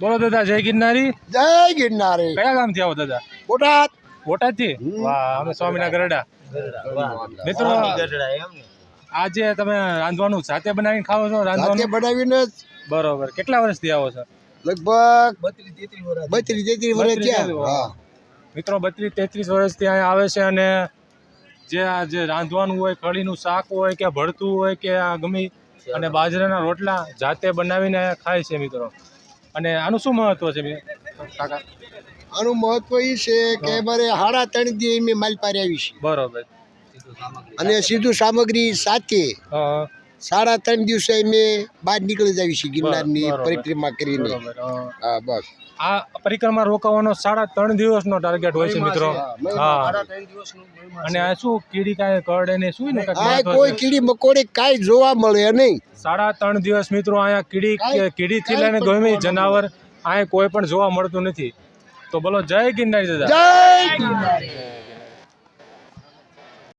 બોલો દાદા જય ગિરનારી. જય ગિરનારી. કયા ગામથી આવો દાદા? બોટાદ. બોટાદથી? વાહ અમે સ્વામીના ગરડા. મિત્રો આજે તમે રાંધવાનું સાથે બનાવીને ખાઓ છો? રાંધવાનું? બનાવીને જ. બરોબર. કેટલા વર્ષથી આવો છો? લગભગ બત્રીસ તેત્રીસ વર્ષ. થયા. હા. મિત્રો બત્રીસ તેત્રીસ વર્ષથી અહીંયા આવે છે અને જે આ જે રાંધવાનું હોય કળીનું શાક હોય કે ભરતું હોય કે આ ગમી અને બાજરાના રોટલા જાતે બનાવીને ખાય છે મિત્રો. અને આનું શું મહત્વ છે મિ- કાકા? આનું મહત્વ એ છે કે અમારે સાડા ત્રણ દિવસ મેં માલ પારી આવી છે. બરોબર. અને સીધું સામગ્રી સાથે. હા, સાડા ત્રણ દિવસે અમે બહાર નીકળી જઈએ છે ગિરનારની. પરિક્રમા કરીને. હા. બસ. આ પરિક્રમા રોકાવાનો સાડા ત્રણ દિવસનો ટાર્ગેટ હોય છે મિત્રો. હા અને આ શું કીડી કાંઈ કરડે ને શું ને કોઈ કીડી મકોડી કાંઈ જોવા મળે નહીં. સાડા ત્રણ દિવસ મિત્રો અહીંયા કીડી કીડીથી લઈને ગમે જનાવર અહીંયા કોઈ પણ જોવા મળતું નથી. તો બોલો જય ગિરનારી દાદા. જય ગિરનારી.